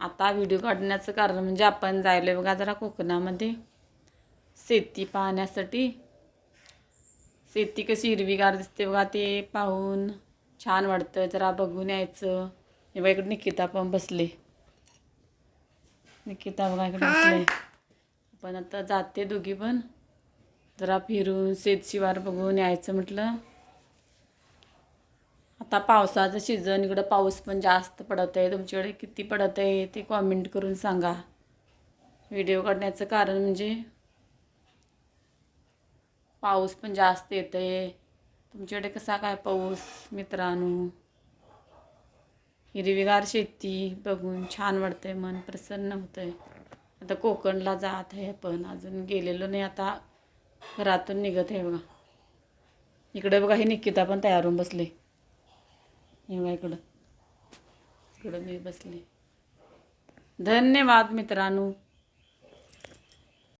आता व्हिडिओ काढण्याचं कारण म्हणजे आपण जायलो बघा जरा कोकणामध्ये. शेती पाहण्यासाठी. शेती कशी हिरवीगार दिसते बघा ते पाहून. छान वाटतं जरा बघून यायचं. हे बघा इकडे निकिता पण बसले. निकिता बघा इकडे बसले. पण आता जाते दोघी पण. जरा फिरून शेतशिवार बघून यायचं म्हटलं. आता पावसाचं सीझन इकडं पाऊस पण जास्त पडत आहे तुमच्याकडे किती पडत आहे ते कॉमेंट करून सांगा. व्हिडिओ काढण्याचं कारण म्हणजे पाऊस पण जास्त येत आहे तुमच्याकडे कसा काय पाऊस मित्रांनो? हिरवीगार शेती बघून छान वाटतंय मन प्रसन्न होतंय. आता कोकणला जात आहे पण अजून गेलेलो नाही आता घरातून निघत आहे बघा. इकडे बघा हे निकिता पण तयार होऊन बसले. हे इकडं. इकडं मी बसले. धन्यवाद मित्रांनो.